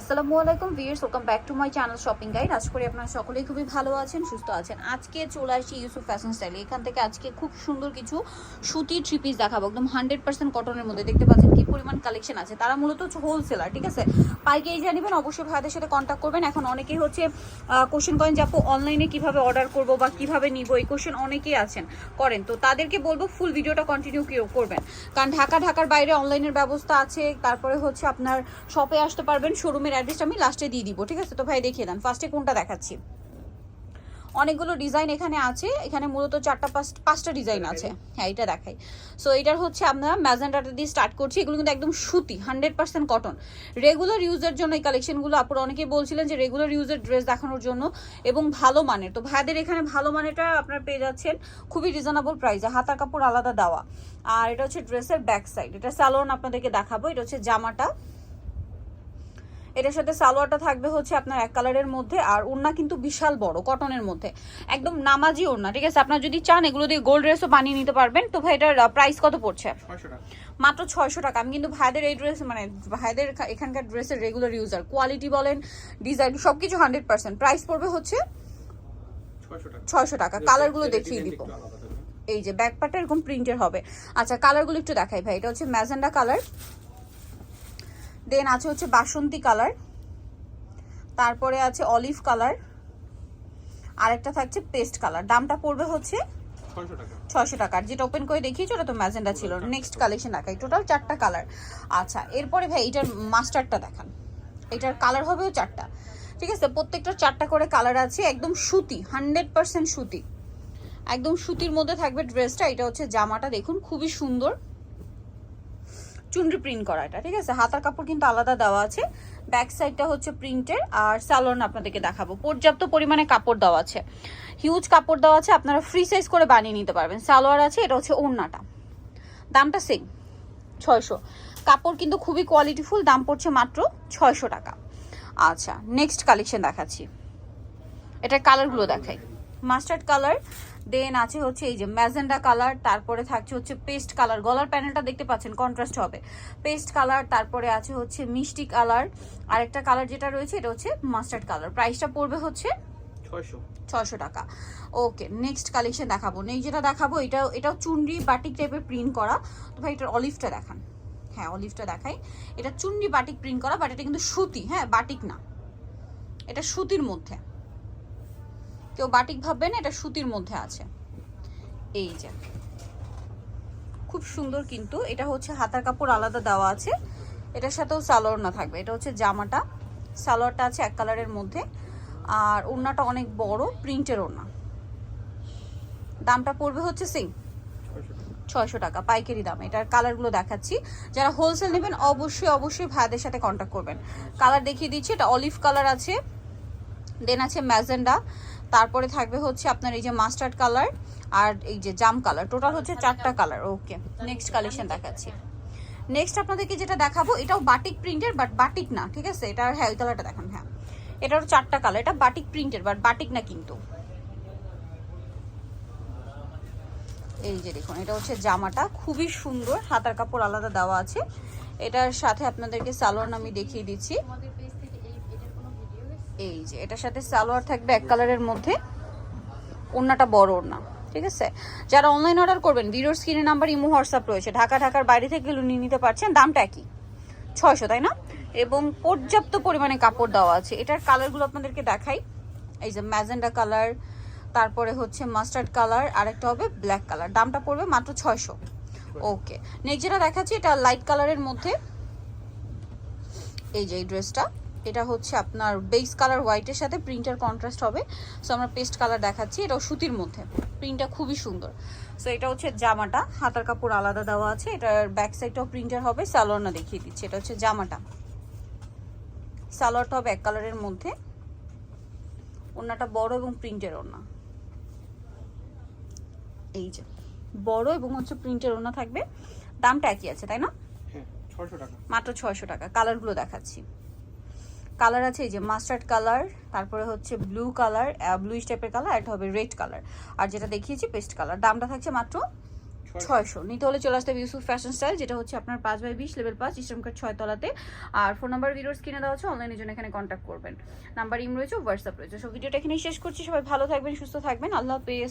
আসসালামু আলাইকুম viewers welcome back to my channel shopping guide আজ করি আপনারা সকলেই খুবই ভালো আছেন, সুস্থ আছেন। আজকে চলে আসছি ইউসুফ ফ্যাশন স্টাইলে এখান থেকে আজকে খুব সুন্দর কিছু সুতির থ্রি পিস দেখাবো। একদম হান্ড্রেড পার্সেন্ট কটনের মধ্যে। দেখতে পাচ্ছেন কি পরিমাণ কালেকশন আছে। তারা মূলত হচ্ছে হোলসেলার ঠিক আছে? পাইকারি জানিবেন অবশ্যই ভাইদের সাথে কন্ট্যাক্ট করবেন। এখন অনেকেই হচ্ছে কোশ্চেন করেন যে, আপু অনলাইনে কীভাবে অর্ডার করব বা কীভাবে নিব? এই কোশ্চেন অনেকেই আছেন, করেন। তো তাদেরকে বলব ফুল ভিডিওটা কন্টিনিউ করবেন। কারণ ঢাকা, ঢাকার বাইরে অনলাইনের ব্যবস্থা আছে। তারপরে হচ্ছে আপনার শপে আসতে পারবেন। শোরুমের অ্যাড্রেসটা আমি লাস্টে দিয়ে দিব ঠিক আছে? তো ভাই দেখিয়ে দেন। ফার্স্টে কোনটা দেখাচ্ছি? অনেকগুলো ডিজাইন এখানে আছে। এখানে মূলত চারটা পাঁচ পাঁচটা ডিজাইন আছে। হ্যাঁ এটা দেখাই। সো এটার হচ্ছে আমরা ম্যাজেন্টাটা দিয়ে স্টার্ট করছি। এগুলো কিন্তু একদম সুতি হান্ড্রেড পার্সেন্ট কটন রেগুলার ইউজের জন্য এই কালেকশনগুলো আপনারা অনেকেই বলছিলেন যে রেগুলার ইউজের ড্রেস দেখানোর জন্য এবং ভালো মানের। তো ভাইদের এখানে ভালো মানেরটা আপনারা পেয়ে যাচ্ছেন খুবই রিজনেবল প্রাইসে হাতার কাপড় আলাদা দেওয়া। আর এটা হচ্ছে ড্রেসের ব্যাক সাইড এটা স্যালোন আপনাদেরকে দেখাবো। এটা হচ্ছে জামাটা। এটার সাথে সালোয়ারটা থাকবে হচ্ছে আপনার এক কালারের মধ্যে আর ওড়না কিন্তু বিশাল বড় কটনের মধ্যে। একদম নামাজি ওড়না ঠিক আছে? আপনার যদি চান এগুলো দিয়ে গোল্ড ড্রেসও বানিয়ে নিতে পারবেন। তো ভাই এটার প্রাইস কত পড়ছে? মাত্র ছয়শো টাকা। আমি কিন্তু ভাইদের এই ড্রেস মানে ভাইদের এখানকার ড্রেসের রেগুলার ইউজার কোয়ালিটি বলেন ডিজাইন সব কিছু হান্ড্রেড পার্সেন্ট প্রাইস পড়বে হচ্ছে ছয়শো টাকা। কালারগুলো দেখিয়ে দিব। এই যে ব্যাক পার্টটা এরকম প্রিন্টের হবে। আচ্ছা কালারগুলো একটু দেখাই ভাই। এটা হচ্ছে ম্যাজেন্ডা কালার দেন আছে হচ্ছে বাসন্তী কালার তারপরে আছে অলিভ কালার আরেকটা থাকছে পেস্ট কালার দামটা পড়বে হচ্ছে ছয়শো টাকার যেটা ওপেন করে দেখিয়েছি ওটা তো ম্যাজেন্ডা ছিল। নেক্সট কালেকশন দেখাই। টোটাল চারটা কালার আচ্ছা এরপরে ভাই এটার মাস্টারটা দেখান। এটার কালার হবেও চারটা। ঠিক আছে? প্রত্যেকটা চারটা করে কালার আছে। একদম সুতি হান্ড্রেড পার্সেন্ট সুতি। একদম সুতির মধ্যে থাকবে ড্রেসটা এটা হচ্ছে জামাটা। দেখুন খুবই সুন্দর। চুনরি প্রিন্ট করা এটা ঠিক আছে? হাতার কাপড় কিন্তু আলাদা দেওয়া আছে। ব্যাক সাইডটা হচ্ছে প্রিন্টের আর স্যালোন আপনাদেরকে দেখাবো। পর্যাপ্ত পরিমাণে কাপড় দেওয়া আছে। হিউজ কাপড় দেওয়া আছে, আপনারা ফ্রি সাইজ করে বানিয়ে নিতে পারবেন। সালোয়ার আছে, এটা হচ্ছে ওড়নাটা। দামটা সেম ছয়শো। কাপড় কিন্তু খুবই কোয়ালিটিফুল দাম পড়ছে মাত্র ছয়শো টাকা। আচ্ছা নেক্সট কালেকশন দেখাচ্ছি। এটার কালারগুলো দেখাই। মাস্টার্ড কালার দেন আছে হচ্ছে এই যে ম্যাজেন্ডা কালার তারপরে থাকছে হচ্ছে পেস্ট কালার। গলার প্যানেলটা দেখতে পাচ্ছেন কন্ট্রাস্ট হবে। পেস্ট কালার তারপরে আছে হচ্ছে মিষ্টি কালার। আরেকটা কালার যেটা রয়েছে এটা হচ্ছে মাস্টার্ড কালার। প্রাইসটা পড়বে হচ্ছে ছয়শো। ছশো টাকা। ওকে নেক্সট কালেকশন দেখাবো। নেক্সট যেটা দেখাবো এটা এটাও চুনরি বাটিক টাইপের প্রিন্ট করা। তো ভাই এটার অলিভটা দেখান। হ্যাঁ অলিভটা দেখাই। এটা চুনরি বাটিক প্রিন্ট করা বাট এটা কিন্তু সুতি। হ্যাঁ বাটিক না। এটা সুতির মধ্যে। কেউ বাটিক ভাববেন, এটা সুতির মধ্যে আছে। এই যে। খুব সুন্দর কিন্তু, এটা হচ্ছে হাতার কাপড় আলাদা দেওয়া আছে। এটার সাথেও সালোয়ার না থাকবে। এটা হচ্ছে জামাটা। সালোয়ারটা আছে এক কালারের মধ্যে। আর ওড়নাটা অনেক বড়, প্রিন্টের ওড়না। দামটা পড়বে হচ্ছে টাকা ছয়শো টাকা, পাইকারি দাম। এটার কালারগুলো দেখাচ্ছি। যারা হোলসেল নেবেন, অবশ্যই অবশ্যই ভাইদের সাথে কন্ট্যাক্ট করবেন। কালার দেখিয়ে দিচ্ছি, এটা অলিভ কালার আছে। দেন আছে ম্যাজেন্ডা। তারপরে থাকবে হচ্ছে আপনার এই যে মাস্টার্ড কালার আর এই যে জাম কালার টোটাল হচ্ছে চারটা কালার ওকে নেক্সট কালেকশন দেখাচ্ছি। নেক্সট আপনাদেরকে যেটা দেখাবো এটাও বাটিক প্রিন্টের বাট বাটিক না ঠিক আছে? এটা হ্যাঁ ওই কালারটা দেখান হ্যাঁ। এটারও চারটা কালার এটা বাটিক প্রিন্টের বাট বাটিক না কিন্তু। এই যে দেখুন এটা হচ্ছে জামাটা খুবই সুন্দর হাতার কাপড় আলাদা দেওয়া আছে। এটার সাথে আপনাদেরকে সালোয়ার আমি দেখিয়ে দিচ্ছি। এই যে, এটার সাথে সালোয়ার থাকবে এক কালারের মধ্যে। ওড়নাটা বড় ওড়না, ঠিক আছে? যারা অনলাইন অর্ডার করবেন, ভিডিওর স্ক্রিনে নাম্বার ইমো হোয়াটসঅ্যাপ রয়েছে। ঢাকা, ঢাকার বাইরে থেকে নিয়ে নিতে পারছেন, দামটা একই। ছয়শো, তাই না? এবং পর্যাপ্ত পরিমাণে কাপড় দেওয়া আছে। এটার কালারগুলো আপনাদেরকে দেখাই। এই যে ম্যাজেন্ডা কালার তারপরে হচ্ছে মাস্টার্ড কালার আরেকটা হবে ব্ল্যাক কালার দামটা পড়বে মাত্র ছয়শো। ওকে নেক্সট যেটা দেখাচ্ছি, এটা লাইট কালারের মধ্যে। এই যে, এই ড্রেসটা এটা হচ্ছে আপনার বেস কালার হোয়াইটের সাথে প্রিন্টার কন্ট্রাস্ট হবে। সো আমরা পেস্ট কালার দেখাচ্ছি এটাও সুতির মধ্যে। প্রিন্টটা খুবই সুন্দর। সো এটা হচ্ছে জামাটা। হাতার কাপড় আলাদা দেওয়া আছে এটার ব্যাক সাইডটাও প্রিন্টার হবে সালোয়ারটা দেখিয়ে দিচ্ছি। এটা হচ্ছে জামাটা। সালোয়ারটা হবে এক কালারের মধ্যে। ওড়নাটা বড় এবং প্রিন্টের ওড়না। এই যে বড় এবং হচ্ছে প্রিন্টের ওড়না থাকবে। দামটা একই আছে তাই না? হ্যাঁ মাত্র ছয়শো টাকা। কালারগুলো দেখাচ্ছি। কালার আছে এই যে মাস্টার্ড কালার তারপরে হচ্ছে ব্লু কালার ব্লু টাইপের কালার এটা হবে রেড কালার। আর যেটা দেখিয়েছি পেস্ট কালার। দামটা থাকছে মাত্র ছয়শো। নিতে হলে চলে আসতে হবে ইউসুফ ফ্যাশন স্টাইল যেটা হচ্ছে আপনার পাঁচ বাই বিশ লেভেল পাঁচ ইস্টার্ন কার্ড ছয় তলাতে। আর ফোন নাম্বার ভিডিওস কিনে দেওয়া হচ্ছে অনলাইনের জন্য এখানে কন্ট্যাক্ট করবেন। নাম্বার ইম রয়েছে হোয়াটসঅ্যাপ রয়েছে। সব ভিডিওটা এখানেই শেষ করছি। সবাই ভালো থাকবেন সুস্থ থাকবেন। আল্লাহ হাফেজ।